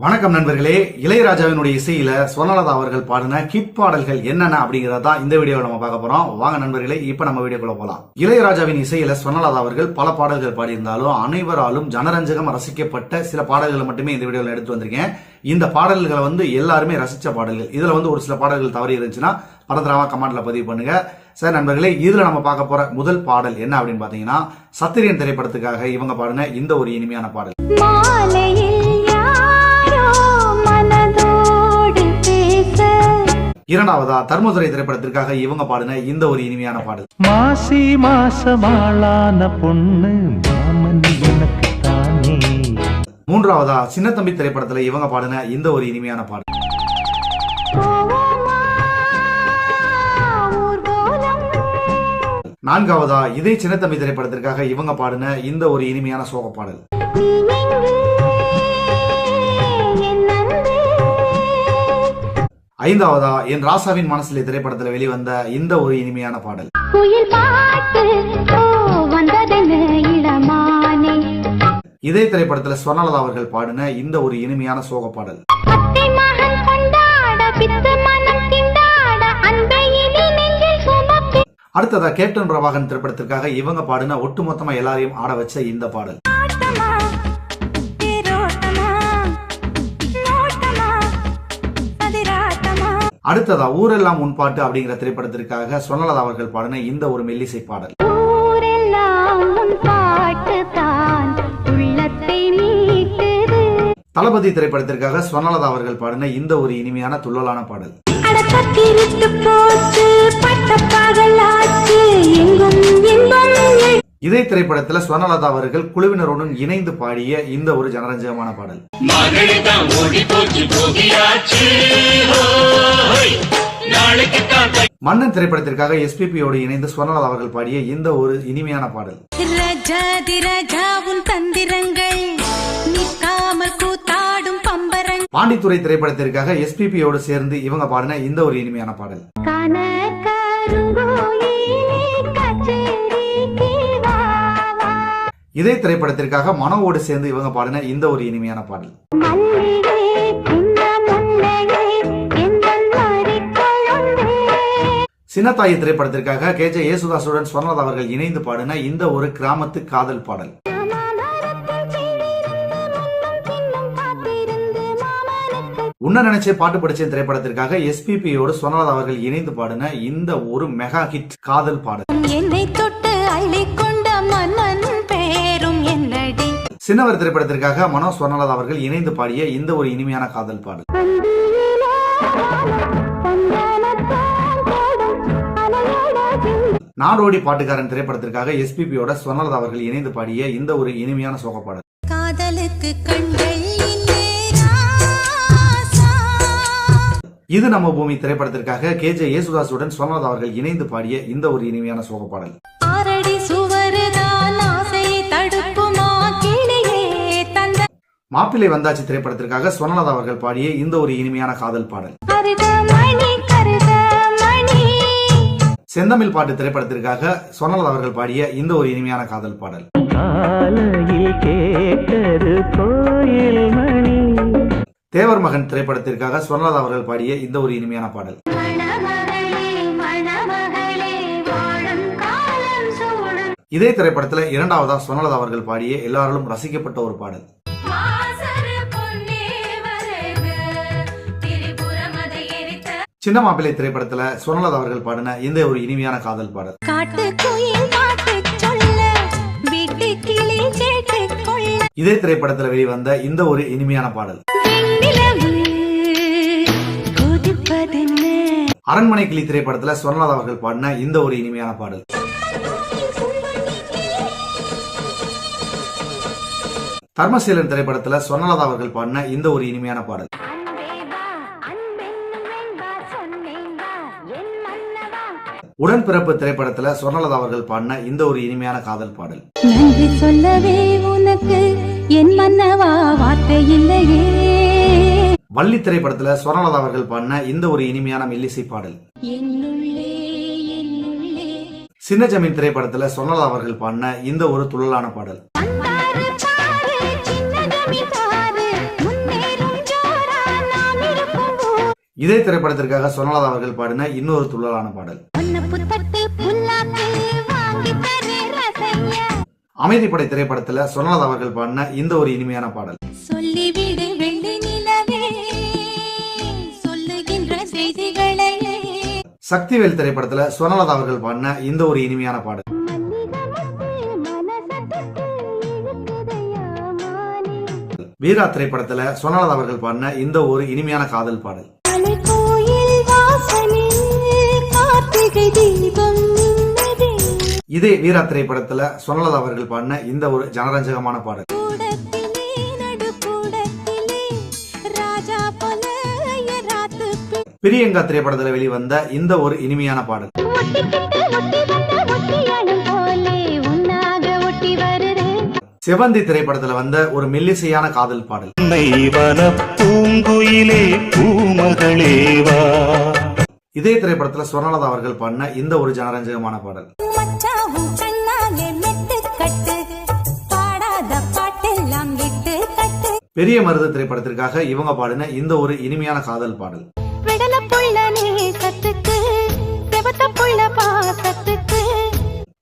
வணக்கம் நண்பர்களே. இளையராஜாவினுடைய இசையில சுவர்ணலதா அவர்கள் பாடின ஹிட் பாடல்கள் என்னென்ன அப்படிங்கறத இந்த வீடியோவில் நம்ம பார்க்க போறோம். வாங்க நண்பர்களே இப்ப நம்ம வீடியோக்குள்ள போலாம். இளையராஜாவின் இசையில சுவர்ணலதா அவர்கள் பல பாடல்கள் பாடியிருந்தாலும் அனைவராலும் ஜனரஞ்சகம் ரசிக்கப்பட்ட சில பாடல்களை மட்டுமே இந்த வீடியோவில் எடுத்து வந்திருக்கேன். இந்த பாடல்களை வந்து எல்லாருமே ரசிச்ச பாடல்கள். இதுல வந்து ஒரு சில பாடல்கள் தவறி இருந்துச்சுன்னா பரந்தராமா கமெண்ட்ல பதிவு பண்ணுங்க. சார் நண்பர்களே இதுல நம்ம பார்க்க போற முதல் பாடல் என்ன அப்படின்னு பாத்தீங்கன்னா சத்திரியன் திரைப்படத்துக்காக இவங்க பாடின இந்த ஒரு இனிமையான பாடல். இரண்டாவதா தர்மதுரை திரைப்படத்திற்காக இவங்க பாடின இந்த ஒரு இனிமையான பாடல். மாசி மாசமாளான பொண்ணு மாமன் எனக்கு தானே மூன்றாவதா சின்னத்தம்பி திரைப்படத்துல இவங்க பாடின இந்த ஒரு இனிமையான பாடல். நான்காவதா இதே சின்னத்தம்பி திரைப்படத்திற்காக இவங்க பாடின இந்த ஒரு இனிமையான சோக பாடல் ஐந்தாவதா? என் ராசாவின் மனசிலே திரைப்படத்துல வெளிவந்த இந்த ஒரு இனிமையான பாடல். இதே திரைப்படத்துல ஸ்வர்ணலதா அவர்கள் பாடின இந்த ஒரு இனிமையான சோக பாடல். அடுத்ததா கேப்டன் பிரபாகரன் திரைப்படத்திற்காக இவங்க பாடின ஒட்டுமொத்தமா எல்லாரையும் ஆட வச்ச இந்த பாடல். அடுத்ததா ஊரெல்லாம் முன்பாட்டு அப்படிங்கிற திரைப்படத்திற்காக ஸ்வர்ணலதா அவர்கள் பாடின இந்த ஒரு மெல்லிசை பாடல். தளபதி திரைப்படத்திற்காக ஸ்வர்ணலதா அவர்கள் பாடின இந்த ஒரு இனிமையான துள்ளலான பாடல். இதே திரைப்படத்துல ஸ்வர்ணலதா அவர்கள் குழுவினருடன் இணைந்து பாடிய இந்த ஒரு ஜனரஞ்சகமான பாடல். மன்னன் திரைப்படத்திற்காக எஸ்பிபியோடு இணைந்து ஸ்வர்ணலதா அவர்கள் பாடிய இந்த ஒரு இனிமையான பாடல். பாண்டித்துறை திரைப்படத்திற்காக எஸ்பிபியோடு சேர்ந்து இவங்க பாடின இந்த ஒரு இனிமையான பாடல். இதே திரைப்படத்திற்காக மனோவோடு சேர்ந்து இவங்க பாடின இந்த ஒரு இனிமையான பாடல். சின்னத்தாயி திரைப்படத்திற்காக கே. ஜே. யேசுதாசுடன் ஸ்வர்ணலதா அவர்கள் இணைந்து பாடின இந்த ஒரு கிராமத்து காதல் பாடல். உன்ன நினைச்சே பாட்டு படிச்சேன் திரைப்படத்திற்காக எஸ்பிபியோடு ஸ்வர்ணலதா அவர்கள் இணைந்து பாடின இந்த ஒரு மெகா ஹிட் காதல் பாடல். என்னை தொட்டு சின்னவர் திரைப்படத்திற்காக மனோ ஸ்வர்ணலதா அவர்கள் இணைந்து பாடிய இந்த ஒரு இனிமையான காதல் பாடல். நாடோடி பாட்டுக்காரன் திரைப்படத்திற்காக எஸ்பிபியோட ஸ்வர்ணலதா அவர்கள் இணைந்து பாடிய இந்த ஒரு இனிமையான சோக பாடல். காதலுக்கு கண்கள். இது நம்ம பூமி திரைப்படத்திற்காக கே ஜே யேசுதாசுடன் ஸ்வர்ணலதா அவர்கள் இணைந்து பாடிய இந்த ஒரு இனிமையான சோக பாடல். மாப்பிள்ளை வந்தாச்சி திரைப்படத்திற்காக ஸ்வர்ணலதா அவர்கள் பாடிய இந்த ஒரு இனிமையான காதல் பாடல். செந்தமிழ் பாட்டு திரைப்படத்திற்காக ஸ்வர்ணலதா அவர்கள் பாடிய இந்த ஒரு இனிமையான காதல் பாடல். காலையில் கேட்டது கோயில் மணி. தேவர் மகன் திரைப்படத்திற்காக ஸ்வர்ணலதா அவர்கள் பாடிய இந்த ஒரு இனிமையான பாடல். மணமகளே மணமகளே வாழும் காலம் சூழும். இதே திரைப்படத்துல இரண்டாவதா ஸ்வர்ணலதா அவர்கள் பாடிய எல்லாராலும் ரசிக்கப்பட்ட ஒரு பாடல். சின்ன மாப்பிள்ளை திரைப்படத்துல ஸ்வர்ணலதா அவர்கள் பாடின இந்த ஒரு இனிமையான காதல் பாடல். இதே திரைப்படத்துல வெளிவந்த இந்த ஒரு இனிமையான பாடல். அரண்மனை கிளி திரைப்படத்துல ஸ்வர்ணலதா அவர்கள் பாடின இந்த ஒரு இனிமையான பாடல். தர்மசீலன் திரைப்படத்துல ஸ்வர்ணலதா அவர்கள் பாடின இந்த ஒரு இனிமையான பாடல். உடன்பிறப்பு திரைப்படத்துல ஸ்வர்ணலதா அவர்கள் பாடின இந்த ஒரு இனிமையான காதல் பாடல். நன்றி சொல்லவே உனக்கு என் மன்னவா வார்த்தை இல்லையே. வள்ளி திரைப்படத்துல ஸ்வர்ணலதா அவர்கள் பாடின இந்த ஒரு இனிமையான மெல்லிசை பாடல். சின்ன ஜமீன் திரைப்படத்துல ஸ்வர்ணலதா அவர்கள் பாடின இந்த ஒரு துள்ளலான பாடல். இதே திரைப்படத்திற்காக சொன்னலதா அவர்கள் பாடின இன்னொரு துள்ளலான பாடல். அமைதிப்படை திரைப்படத்துல சொன்னலதா அவர்கள் பாடின இந்த ஒரு இனிமையான பாடல். சொல்லிவிடு வெள்ளி நிலவே சொல்லுகின்ற செய்திகளையே சக்திவேல் திரைப்படத்துல சொன்னலதா அவர்கள் பாடின இந்த ஒரு இனிமையான பாடல். வீரா திரைப்படத்துல சொன்னலதா அவர்கள் பாடின இந்த ஒரு இனிமையான காதல் பாடல். இதே வீரா திரைப்படத்துல சொன்னலதா அவர்கள் பாடின இந்த ஒரு ஜனரஞ்சகமான பாடல். பிரியங்கா திரைப்படத்துல வெளிவந்த இந்த ஒரு இனிமையான பாடல். ஒட்டிக்கிட்டு ஒட்டி வந்த ஒட்டியானம் போலே உன்னாக ஒட்டி வருது. செவந்தி திரைப்படத்துல வந்த ஒரு மெல்லிசையான காதல் பாடல். பூங்குயிலே பூமகளேவா இதே திரைப்படத்துல சொர்ணலதா அவர்கள் பாடின இந்த ஒரு ஜனரஞ்சகமான பாடல். பெரிய மருது திரைப்படத்திற்காக இவங்க பாடின இந்த ஒரு இனிமையான காதல் பாடல்.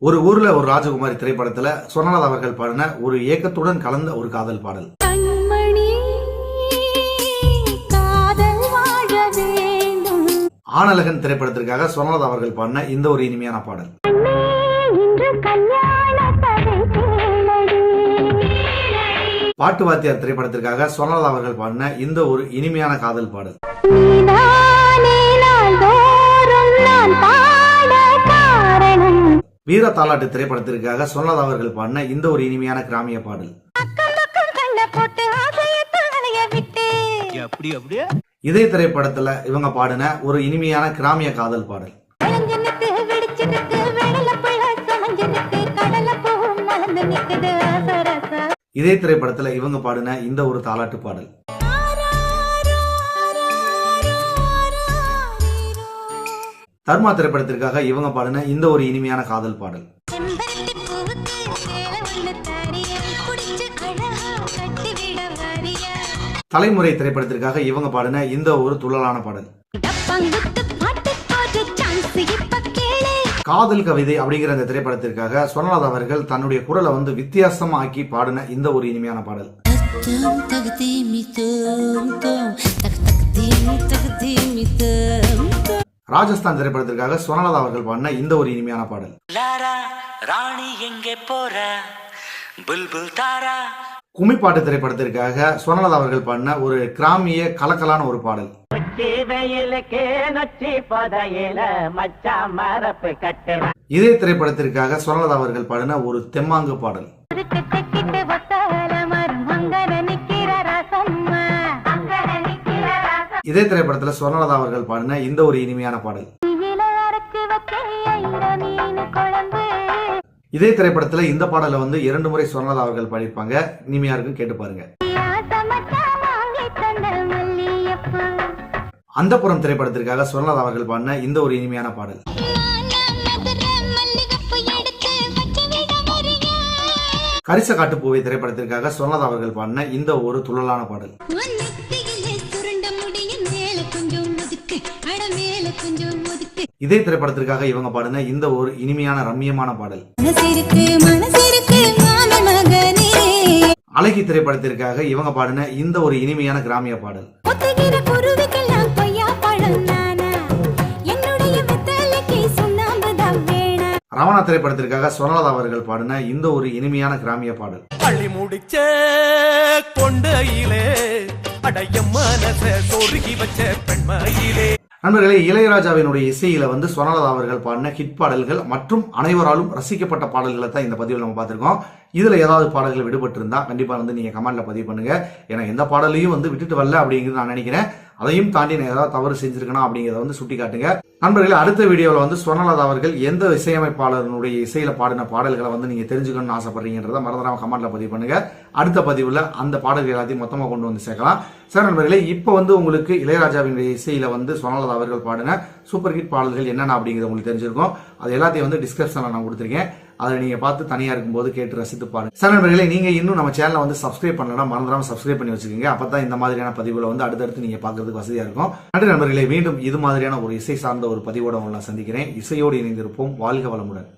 ஒரு ஊர்ல ஒரு ராஜகுமாரி திரைப்படத்துல சொர்ணலதா அவர்கள் பாடின ஒரு ஏக்கத்துடன் கலந்த ஒரு காதல் பாடல். ஆனழகன் திரைப்படத்திற்காக சொர்ணலதா அவர்கள் பாடின இந்த ஒரு இனிமையான பாடல். பாட்டு வாத்தியார் திரைப்படத்திற்காக சொர்ணலதா அவர்கள் பாடின இந்த ஒரு இனிமையான காதல் பாடல். வீர தாலாட்டு திரைப்படத்திற்காக சொர்ணலதா அவர்கள் பாடின இந்த ஒரு இனிமையான கிராமிய பாடல். இதே திரைப்படத்துல இவங்க பாடின ஒரு இனிமையான கிராமிய காதல் பாடல். இதே திரைப்படத்துல இவங்க பாடின இந்த ஒரு தாலாட்டு பாடல். தர்மா திரைப்படத்திற்காக இவங்க பாடின இந்த ஒரு இனிமையான காதல் பாடல். தலைமுறை திரைப்படத்திற்காக இவங்க பாடின இந்த ஒரு துள்ளலான பாடல். காதல் கவிதை அப்படிங்கிற இந்த திரைப்படத்திற்காக சொர்ணலதா அவர்கள் தன்னுடைய குரலை வந்து வித்தியாசமா ஆக்கி பாடின இந்த ஒரு இனிமையான பாடல். ராஜஸ்தான் திரைப்படத்திற்காக சொர்ணலதா அவர்கள் பாடின இந்த ஒரு இனிமையான பாடல். ராணி எங்கே போற? புல்புல் தாரா கும்மிப்பாட்டு திரைப்படத்திற்காக சொர்ணலதா அவர்கள் பாடின ஒரு கிராமிய கலக்கலான ஒரு பாடல். இதே திரைப்படத்திற்காக சொர்ணலதா அவர்கள் பாடின ஒரு தெம்மாங்கு பாடல். இதே திரைப்படத்துல சொர்ணலதா அவர்கள் பாடின இந்த ஒரு இனிமையான பாடல். இதே திரைப்படத்துல இந்த பாடலை வந்து இரண்டு முறை சொர்ணலதா அவர்கள் பாடியிருப்பாங்க. இனிமையா கேட்டு பாருங்க. அந்த புறம் திரைப்படத்திற்காக சொர்ணலதா அவர்கள் பாடின இந்த ஒரு இனிமையான பாடல். கரிச காட்டு பூவை திரைப்படத்திற்காக சொர்ணலதா அவர்கள் பாடின இந்த ஒரு துள்ளலான பாடல். இதே திரைப்படத்திற்காக இவங்க பாடின இந்த ஒரு இனிமையான ரம்மியமான பாடல். அழகி திரைப்படத்திற்காக இவங்க பாடின இந்த ஒரு இனிமையான கிராமிய பாடல். ரவணா திரைப்படத்திற்காக சொர்ணலதா அவர்கள் பாடின இந்த ஒரு இனிமையான கிராமிய பாடல். பள்ளி முடிச்ச கொண்டையிலே அடைய மனச சொருகி வச்ச பெண்மையிலே. நண்பர்களே இளையராஜாவினுடைய இசையில வந்து சொர்ணலதா அவர்கள் பாடின ஹிட் பாடல்கள் மற்றும் அனைவராலும் ரசிக்கப்பட்ட பாடல்களை தான் இந்த பதிவில் நம்ம பார்த்துருக்கோம். இதுல ஏதாவது பாடல்கள் விடுபட்டு இருந்தா கண்டிப்பா வந்து நீங்க கமெண்ட்ல பதிவு பண்ணுங்க. ஏன்னா எந்த பாடலையும் வந்து விட்டுட்டு வரல அப்படிங்கிறது நான் நினைக்கிறேன். அதையும் தாண்டி நான் ஏதாவது தவறு செஞ்சிருக்கணும் அப்படிங்கிறத வந்து சுட்டி காட்டுங்க நண்பர்களே அடுத்த வீடியோவில் வந்து சொர்ணலதா அவர்கள் எந்த இசையமைப்பாளருடைய இசையில பாடின பாடல்களை வந்து நீங்க தெரிஞ்சுக்கணும்னு ஆசைப்படுறீங்கிறத மறந்துடாம கமெண்ட்ல பதிவு பண்ணுங்க. அடுத்த பதிவுல அந்த பாடல்கள் எல்லாத்தையும் மொத்தமா கொண்டு வந்து சேர்க்கலாம். சார் நண்பர்களே இப்போ வந்து உங்களுக்கு இளையராஜாவினுடைய இசையில வந்து சொர்ணலதா அவர்கள் பாடின சூப்பர் ஹிட் பாடல்கள் என்னென்ன அப்படிங்கிறது உங்களுக்கு தெரிஞ்சிருக்கும். அது எல்லாத்தையும் வந்து டிஸ்கிரிப்ஷன்ல நான் கொடுத்துருக்கேன். அதை நீங்க பார்த்து தனியா இருக்கும்போது கேட்டு ரசித்து பாருங்க. சார் நண்பர்களே நீங்க இன்னும் நம்ம சேனலை வந்து சப்ஸ்கிரைப் பண்ணலன்னா மறந்துடாம சப்ஸ்கிரைப் பண்ணி வச்சுக்கோங்க. அப்பதான் இந்த மாதிரியான பதிவுகளை வந்து அடுத்தடுத்து நீங்க பார்க்கறதுக்கு வசதியா இருக்கும். நன்றி நண்பர்களே மீண்டும் இது மாதிரியான ஒரு இசை சார்ந்த ஒரு பதிவோட உங்களை நான் சந்திக்கிறேன். இசையோடு இணைந்திருப்போம். வாழ்க வளமுடன்.